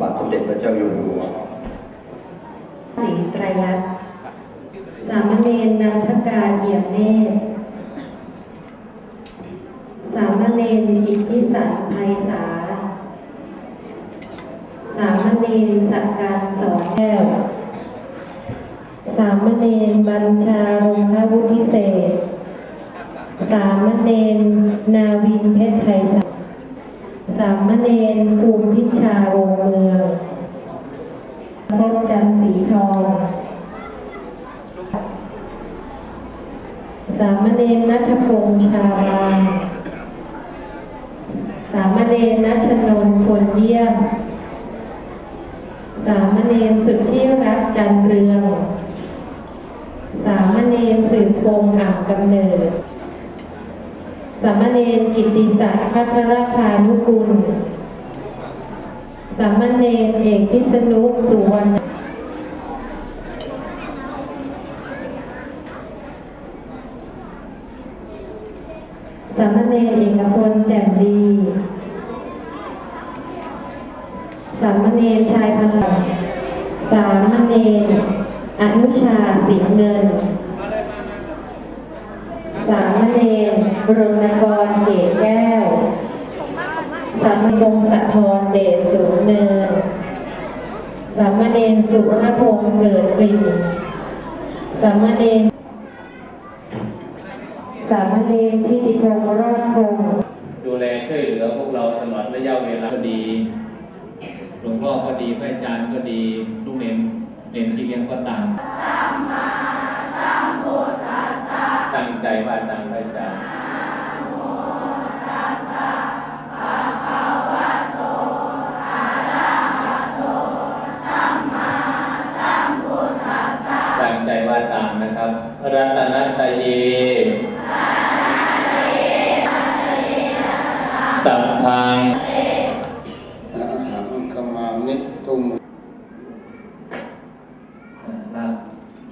บาทสมเด็จพระเจ้าอยู่หัวสีไตรลักษณ์สามเณรนันทกาเอี่ยมเนตรสามเณรกิตติสันไพศาลสามเณรสักการสองแก้ว สามเณรบัญชารงควุฒิเศษ สามเณรนาวินเพชรไพศาล สามเณรภูมิพิชาโรงเมืองพบจันทร์สีทอง สามเณรนัทพงษ์ชาบานสามเณรนัชนนท์พลเยี่ยม สามเณรสุดที่รักจันเรือง สามเณรสืบพงษ์อ่างกำเนิด สามเณรกิติศักดิ์พัทรพานุกุล สามเณรเอกพิษณุสุวรรณสามเณรเอกพลแจ่มดี สามเณรชายพลังสามเณรอนุชาสิงเงิน สามเณร รณกรเกตแก้วสามเณรพงศธรเดชสูงเนิน สามเณรสุรพงษ์เกิดกลิ่นสามเณรสามเณรทิติพงษ์รอดพงษ์ดูแลช่วยเหลือพวกเราตลอดระยะเวลาก็ดี หลวงพ่อก็ดีพระอาจารย์ก็ดี ลูกเนนเนนที่เลี้ยงก็ตาม ตั้งใจว่าตามพระอาจารย์ รับรัตนตเยสัมพังอะหังขมามิตุมนับ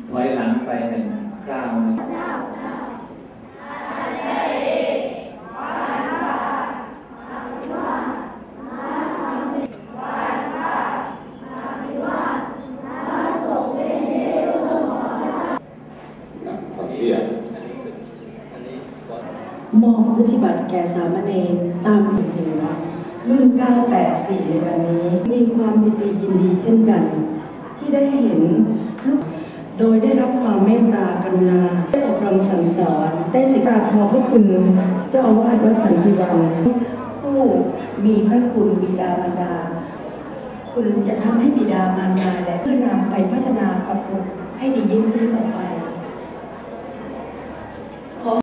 ถอยหลังไปหนึ่งก้าวหนึ่ง นะพระเพียร มอบวุฒิบัตรแก่สามเณรตามผิดเหวรุ่น 984 ในวันนี้ มีความยินดียินดีเช่นกัน ที่ได้เห็น โดยได้รับความเมตตากรุณา ได้อบรมสั่งสอน ได้ศึกษาขอบพระคุณ เจ้าอาวาสวัดสันติวัน ผู้มีพระคุณบิดามารดา คุณจะทำให้บิดามารดาและเพื่อนำไปพัฒนาปรับปรุงให้ดียิ่งขึ้นต่อไป